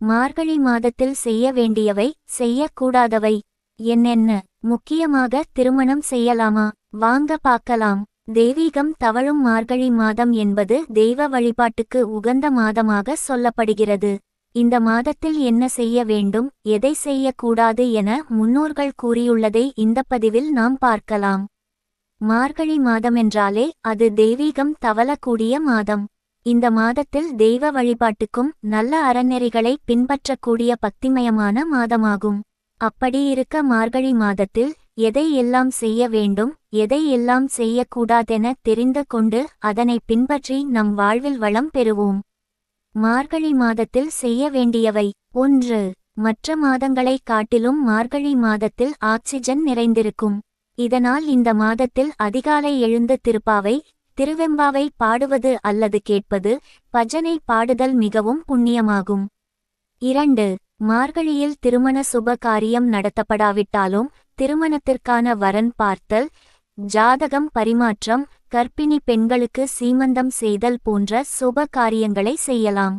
மார்கழி மாதத்தில் செய்ய வேண்டியவை செய்யக்கூடாதவை. என்னென்ன? முக்கியமாக திருமணம் செய்யலாமா? வாங்க பார்க்கலாம். தெய்வீகம் தவழும் மார்கழி மாதம் என்பது தெய்வ வழிபாட்டுக்கு உகந்த மாதமாக சொல்லப்படுகிறது. இந்த மாதத்தில் என்ன செய்ய வேண்டும் எதை செய்யக்கூடாது என முன்னோர்கள் கூறியுள்ளதை இந்த பதிவில் நாம் பார்க்கலாம். மார்கழி மாதமென்றாலே அது தெய்வீகம் தவளக்கூடிய மாதம். இந்த மாதத்தில் தெய்வ வழிபாட்டுக்கும் நல்ல அறநெறிகளை பின்பற்றக்கூடிய பக்திமயமான மாதமாகும். அப்படியிருக்க மார்கழி மாதத்தில் எதை எல்லாம் செய்ய வேண்டும் எதை எல்லாம் செய்யக்கூடாதென தெரிந்து கொண்டு அதனை பின்பற்றி நம் வாழ்வில் வளம் பெறுவோம். மார்கழி மாதத்தில் செய்ய வேண்டியவை ஒன்று மற்ற மாதங்களை காட்டிலும் மார்கழி மாதத்தில் ஆக்சிஜன் நிறைந்திருக்கும். இதனால் இந்த மாதத்தில் அதிகாலை எழுந்து திருப்பாவை திருவெம்பாவை பாடுவது அல்லது கேட்பது பஜனை பாடுதல் மிகவும் புண்ணியமாகும். இரண்டு மார்கழியில் திருமண சுப காரியம் நடத்தப்படாவிட்டாலும் திருமணத்திற்கான வரன் பார்த்தல் ஜாதகம் பரிமாற்றம் கர்ப்பிணி பெண்களுக்கு சீமந்தம் செய்தல் போன்ற சுப காரியங்களை செய்யலாம்.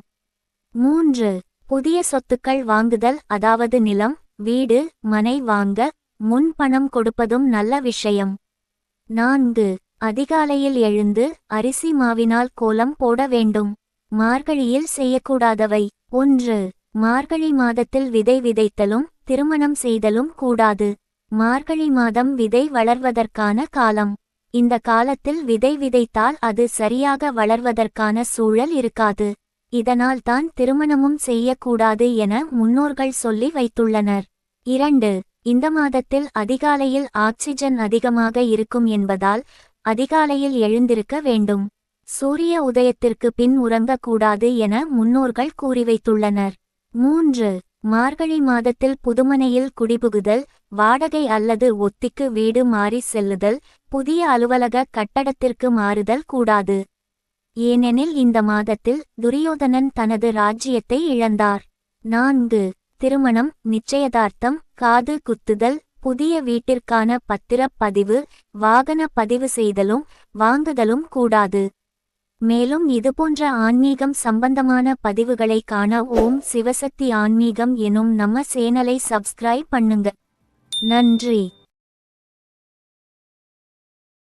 மூன்று புதிய சொத்துக்கள் வாங்குதல் அதாவது நிலம் வீடு மனை வாங்க முன் பணம் கொடுப்பதும் நல்ல விஷயம். நான்கு அதிகாலையில் எழுந்து அரிசி மாவினால் கோலம் போட வேண்டும். மார்கழியில் செய்யக்கூடாதவை. ஒன்று மார்கழி மாதத்தில் விதை விதைத்தலும் திருமணம் செய்தலும் கூடாது. மார்கழி மாதம் விதை வளர்வதற்கான காலம். இந்த காலத்தில் விதை விதைத்தால் அது சரியாக வளர்வதற்கான சூழல் இருக்காது. இதனால் தான் திருமணமும் செய்யக்கூடாது என முன்னோர்கள் சொல்லி வைத்துள்ளனர். இரண்டு இந்த மாதத்தில் அதிகாலையில் ஆக்சிஜன் அதிகமாக இருக்கும் என்பதால் அதிகாலையில் எழுந்திருக்க வேண்டும். சூரிய உதயத்திற்கு பின் உறங்கக்கூடாது என முன்னோர்கள் கூறி வைத்துள்ளனர். மூன்று மார்கழி மாதத்தில் புதுமனையில் குடிபுகுதல் வாடகை அல்லது ஒத்திக்கு வீடு மாறி செல்லுதல் புதிய அலுவலக கட்டடத்திற்கு மாறுதல் கூடாது. ஏனெனில் இந்த மாதத்தில் துரியோதனன் தனது ராஜ்யத்தை இழந்தார். நான்கு திருமணம் நிச்சயதார்த்தம் காது குத்துதல் புதிய வீட்டிற்கான பத்திரப் பதிவு வாகன பதிவு செய்தலும் வாங்குதலும் கூடாது. மேலும் இதுபோன்ற ஆன்மீகம் சம்பந்தமான பதிவுகளை காண ஓம் சிவசக்தி ஆன்மீகம் எனும் நம்ம சேனலை சப்ஸ்கிரைப் பண்ணுங்க. நன்றி.